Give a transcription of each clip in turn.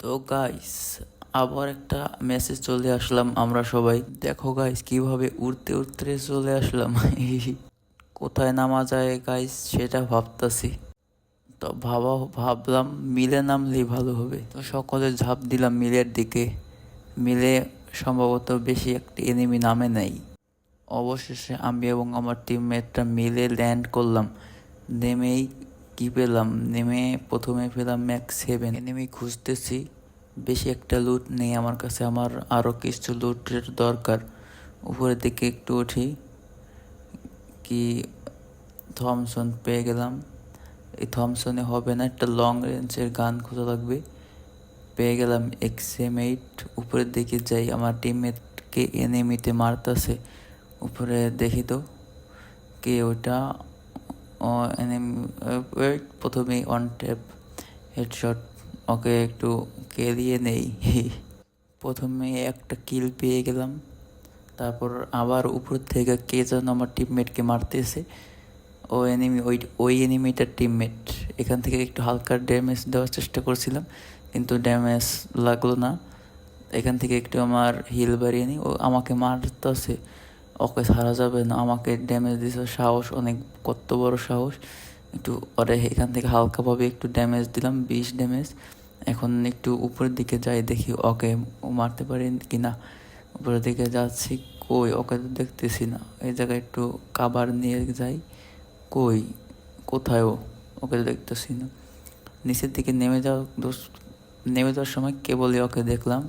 তো গাইস আবার একটা মেসেজ চলে আসলাম আমরা সবাই। দেখো গাইস কীভাবে উড়তে উড়তে চলে আসলাম। কোথায় নামা যায় গাইস সেটা ভাবতাছি। তো ভাবা, ভাবলাম মিলে নামলেই ভালো হবে। তো সকলে ঝাঁপ দিলাম মিলের দিকে। মিলে সম্ভবত বেশি একটি এনিমি নামে নাই। অবশেষে আমি এবং আমার টিমমেটরা মিলে ল্যান্ড করলাম। নেমেই কি পেলাম? নেমে প্রথমে পেলাম ম্যাক্স সেভেন এনিমি খুঁজতেছি। বেশি একটা লুট নেই আমার কাছে। আমার আরও কিছু লুটের দরকার। উপরের দিকে একটু উঠি। কি থমসন পেয়ে গেলাম। এই থমসনে হবে না। একটা লং রেঞ্জের গান খোঁজা লাগবে। পেয়ে গেলাম এক্স এক্সএম এইট উপরের দিকে যাই। আমার টিমমেটকে এনিমিতে মারতাছে। উপরে দেখি তো। কে ওটা? ওয়েট প্রথমেই অন ট্যাপ হেডশট ওকে একটু কেলিয়ে নেই। প্রথমে একটা কিল পেয়ে গেলাম। তারপর আবার উপর থেকে কে যেন আমার টিমমেটকে মারতেছে। ও এনিমি ওই ওই এনিমিটার টিমমেট এখান থেকে একটু হালকা ড্যামেজ দেওয়ার চেষ্টা করছিলাম, কিন্তু ড্যামেজ লাগল না। এখান থেকে একটু আমার হিল বাড়িয়ে নিই। ও আমাকে মারতেছে। ওকে ছাড়া যাবে না, আমাকে ড্যামেজ দিছে সাহস, অনেক কত বড় সাহস। একটু ওরে এখান থেকে হালকাভাবে একটু ড্যামেজ দিলাম, বিশ ড্যামেজ এখন একটু উপরের দিকে যাই, দেখি ওকে মারতে পারি কি না উপরের দিকে যাচ্ছি, কই ওকে তো দেখতেছি না। এই জায়গায় একটু কাবার নিয়ে যাই, কই, কোথায় ও? ওকে তো দেখতেছি না। নিচের দিকে নেমে যাওয়া, দোষ, নেমে যাওয়ার সময় কেবলই ওকে দেখলাম।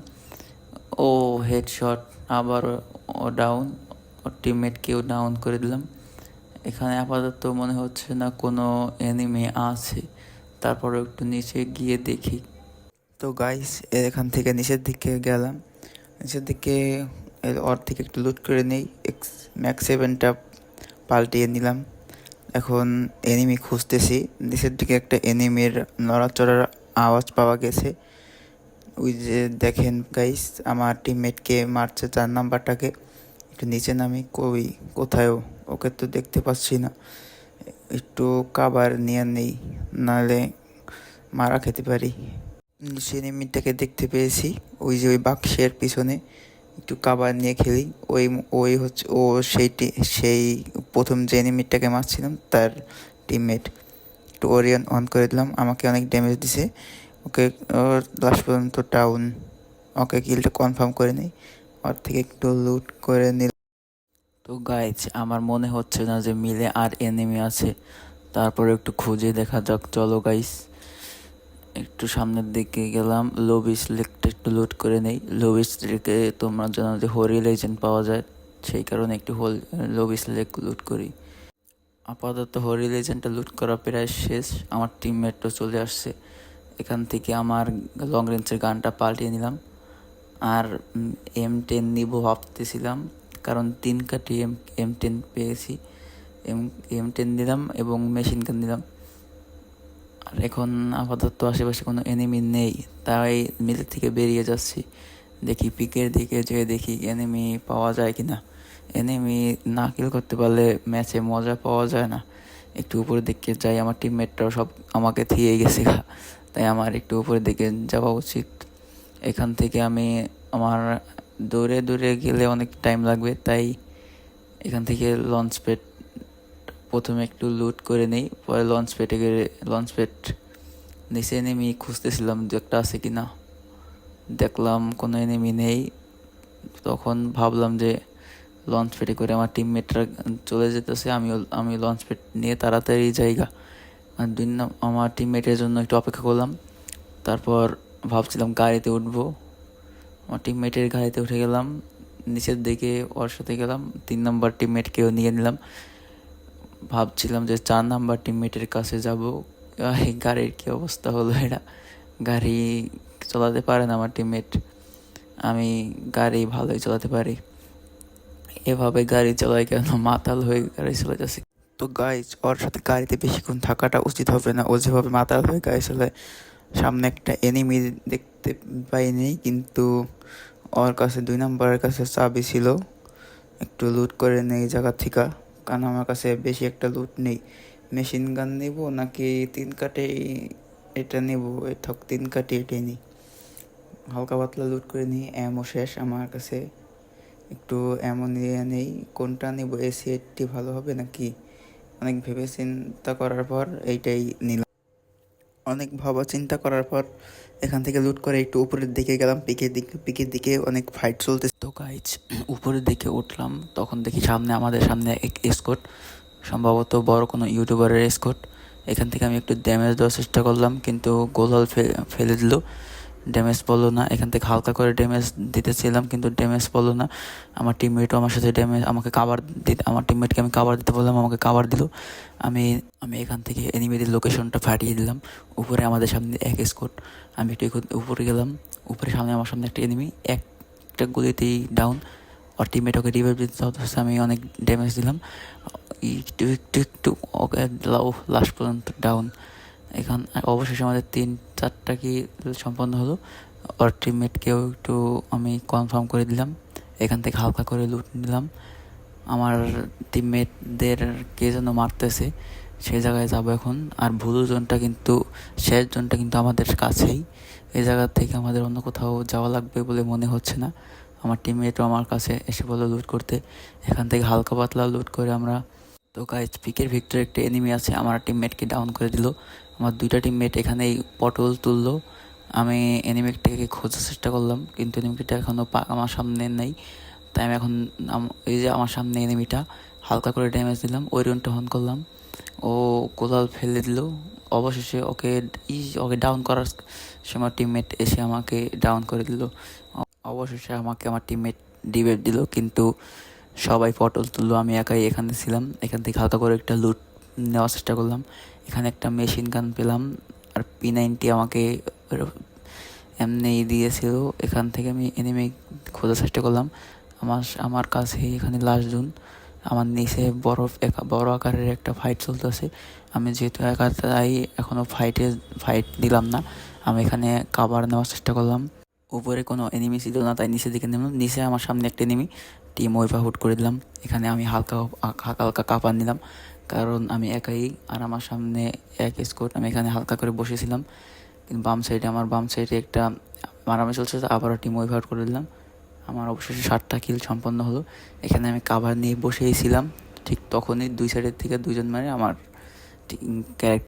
ও হেডশট আবার ও ডাউন ওর টিমমেটকেও ডাউন করে দিলাম। এখানে আপাতত মনে হচ্ছে না কোনো এনিমি আছে। তারপরে একটু নিচে গিয়ে দেখি। তো গাইস এখান থেকে নিচের দিকে গেলাম। নিচের দিকে এর ওর থেকে একটু লুট করে নেই। এক্স ম্যাক্স সেভেনটা পাল্টিয়ে নিলাম। এখন এনিমি খুঁজতেছি। নিচের দিকে একটা এনিমির নড়াচড়ার আওয়াজ পাওয়া গেছে। ওই যে দেখেন গাইস আমার টিমমেটকে মারছে চার নাম্বারটাকে একটু নিচে নামি কই, কোথায়ও, ওকে তো দেখতে পাচ্ছি না। একটু কাবার নিয়ে নেই, নাহলে মারা খেতে পারি। নিচে এনিমিটাকে দেখতে পেয়েছি, ওই যে ওই বাক্সের পিছনে একটু কাবার নিয়ে খেলি। ওই ওই হচ্ছে, ও সেইটি সেই প্রথম যে এনিমিটাকে মারছিলাম, তার টিমমেট একটু ওরিয়ন অন করে দিলাম, আমাকে অনেক ড্যামেজ দিছে। ওকে, ওর লাস্ট পর্যন্ত টাউন ওকে কিলটা কনফার্ম করে নিই। ওর থেকে একটু লুট করে নিল তো গাইজ আমার মনে হচ্ছে না যে মিলে আর এনিমি আছে। তারপরে একটু খুঁজে দেখা যাক, চলো গাইস একটু সামনের দিকে গেলাম লবি সিলেক্ট একটু লুট করে নেই। লবি সিলেক্টে তোমরা জানো যে হরি লেজেন্ড পাওয়া যায়, সেই কারণে একটু হোল লবি সিলেক্ট লুট করি। আপাতত হরি লেজেন্ডটা লুট করা প্রায় শেষ, আমার টিমমেটও চলে আসছে। এখান থেকে আমার লং রেঞ্জের গানটা পাল্টিয়ে নিলাম। আর এম টেন নিবো ভাবতেছিলাম। কারণ তিন কাটি এম এম টেন পেয়েছি। এম এম টেন নিলাম এবং মেশিন গান নিলাম আর এখন আপাতত আশেপাশে কোনো এনিমি নেই, তাই মিলের থেকে বেরিয়ে যাচ্ছি। দেখি পিকের দিকে যেয়ে দেখি এনিমি পাওয়া যায় কি না এনিমি না কিল করতে পারলে ম্যাচে মজা পাওয়া যায় না। একটু উপরের দিকে যাই, আমার টিমমেটরাও সব আমাকে থিয়ে গেছে তাই আমার একটু উপরের দিকে যাওয়া উচিত। এখান থেকে আমি আমার দৌড়ে দৌড়ে গেলে অনেক টাইম লাগবে, তাই এখান থেকে লঞ্চ প্যাড প্রথমে একটু লুট করে নেই, পরে লঞ্চ প্যাডে গেলে লঞ্চ প্যাড নিচে নেমে খুঁজতেছিলাম দু একটা আছে কি না দেখলাম কোনো এনেমি নেই, তখন ভাবলাম যে লঞ্চ প্যাডে করে আমার টিমমেটরা চলে যেতেছে আমি আমি লঞ্চ প্যাড নিয়ে তাড়াতাড়ি জায়গা দুই আমার টিমমেটের জন্য একটু অপেক্ষা করলাম, তারপর ভাবছিলাম গাড়িতে উঠবো। আমার টিমমেটের গাড়িতে উঠে গেলাম, নিচের দিকে ওর সাথে গেলাম, তিন নম্বর টিমমেটকেও নিয়ে নিলাম। ভাবছিলাম যে চার নাম্বার টিমমেটের কাছে যাব। এই গাড়ির কী অবস্থা হলো এটা গাড়ি চালাতে পারে না আমার টিমমেট আমি গাড়ি ভালোই চালাতে পারি। এভাবে গাড়ি চালাই কেন? মাতাল হয়ে গাড়ি চলে যাচ্ছে। তো গাইজ ওর সাথে গাড়িতে বেশিক্ষণ থাকাটা উচিত হবে না। ও যেভাবে মাতাল হয়ে গাড়ি চালায়, সামনে একটা এনিমি দেখতে পাইনি, কিন্তু ওর কাছে দুই নম্বরের কাছে চাবি ছিল। একটু লুট করে নেই জায়গা থেকে। কারণ আমার কাছে বেশি একটা লুট নেই। মেশিন গান নেব নাকি তিন কাটে এটা নেব? থাক, তিন কাটে এটাই নিই। হালকা পাতলা লুট করে নিই এমও শেষ। আমার কাছে একটু এমন নিয়ে নেই। কোনটা নেব? এসি এইটটি ভালো হবে নাকি? অনেক ভেবে চিন্তা করার পর এইটাই নিলাম। অনেক ভাবা চিন্তা করার পর এখান থেকে লুট করে একটু উপরের দিকে গেলাম, পিকের দিকে পিকের দিকে অনেক ফাইট চলতেছে। তো গাইজ উপরের দিকে উঠলাম, তখন দেখি সামনে, আমাদের সামনে এক স্কোট সম্ভবত বড় কোনো ইউটিউবারের স্কোট এখান থেকে আমি একটু ড্যামেজ দেওয়ার চেষ্টা করলাম, কিন্তু গোলাল ফেলে দিল। ড্যামেজ পড়ল না। এখান থেকে হালকা করে ড্যামেজ দিতেছিলাম, কিন্তু ড্যামেজ পড়ল না। আমার টিমমেটও আমার সাথে ড্যামেজ আমাকে কাভার দিতে আমার টিমমেটকে আমি কাভার দিতে বললাম, আমাকে কাভার দিল। আমি আমি এখান থেকে এনিমিদের লোকেশনটা ফাটিয়ে দিলাম। উপরে আমাদের সামনে এক স্কোট আমি একটু উপরে গেলাম। উপরে সামনে আমার সামনে একটা এনিমি একটা গুলিতেই ডাউন আর টিমমেট ওকে রিভাইভ দিতে চাচ্ছে আমি অনেক ড্যামেজ দিলাম। একটু একটু একটু ওকে লাস্ট পর্যন্ত ডাউন এখান, অবশেষে আমাদের তিন, চারটা কি সম্পন্ন হলো। ওর টিমমেটকেও একটু আমি কনফার্ম করে দিলাম। এখান থেকে হালকা করে লুট নিলাম। আমার টিমমেটদের কে যেন মারতেছে, সেই জায়গায় যাব এখন। আর ভুলু জোনটা কিন্তু, শেষ জোনটা কিন্তু আমাদের কাছেই। এই জায়গা থেকে আমাদের অন্য কোথাও যাওয়া লাগবে বলে মনে হচ্ছে না। আমার টিমমেটও আমার কাছে এসে বলল লুট করতে। এখান থেকে হালকা পাতলা লুট করে আমরা, তো গাইজ পিকের ভিক্টর একটা এনিমি আছে। আমার টিমমেটকে ডাউন করে দিল। আমার দুইটা টিমমেট এখানেই পটল তুললো। আমি এনিমিকটাকে খোঁজার চেষ্টা করলাম, কিন্তু এনিমিটা এখনও আমার সামনে নেই। তাই আমি এখন এই যে আমার সামনে এনিমিটা হালকা করে ড্যামেজ দিলাম ওই রুনটা হন করলাম। ও কোদাল ফেলে দিল। অবশেষে ওকে ই ওকে ডাউন করার সময় টিমমেট এসে আমাকে ডাউন করে দিল। অবশেষে আমাকে আমার টিমমেট ডিবেট দিল, কিন্তু সবাই পটল তুললো। আমি একাই এখানে ছিলাম। এখান থেকে হালকা করে একটা লুট নেওয়ার চেষ্টা করলাম। এখানে একটা মেশিন গান পেলাম, আর পি নাইনটি আমাকে এমনি দিয়েছিল। এখান থেকে আমি এনিমি খোঁজার চেষ্টা করলাম। আমার আমার কাছে এখানে লাস্ট জুন আমার নিচে বরফ একা, বড় আকারের একটা ফাইট চলতেছে। আমি যেহেতু একা তাই এখনও ফাইটে ফাইট দিলাম না। আমি এখানে কাবার নেওয়ার চেষ্টা করলাম। উপরে কোনো এনিমি ছিল না, তাই নিচের দিকে নেমলাম নিচে আমার সামনে একটা এনিমি টিম ওইভা হুট করে দিলাম। এখানে আমি হালকা হালকা হালকা কাপার নিলাম কারণ আমি একাই আর আমার সামনে এক স্কোট আমি এখানে হালকা করে বসেছিলাম, কিন্তু বাম সাইডে আমার বাম সাইডে একটা মারামারি চলছে আবারও টিম ওভার করে দিলাম। আমার অবশেষে ষাটটা কিল সম্পন্ন হলো। এখানে আমি কাভার নিয়ে বসেই ছিলাম, ঠিক তখনই দুই সাইডের থেকে দুজন মানে আমার ক্যারেক্টার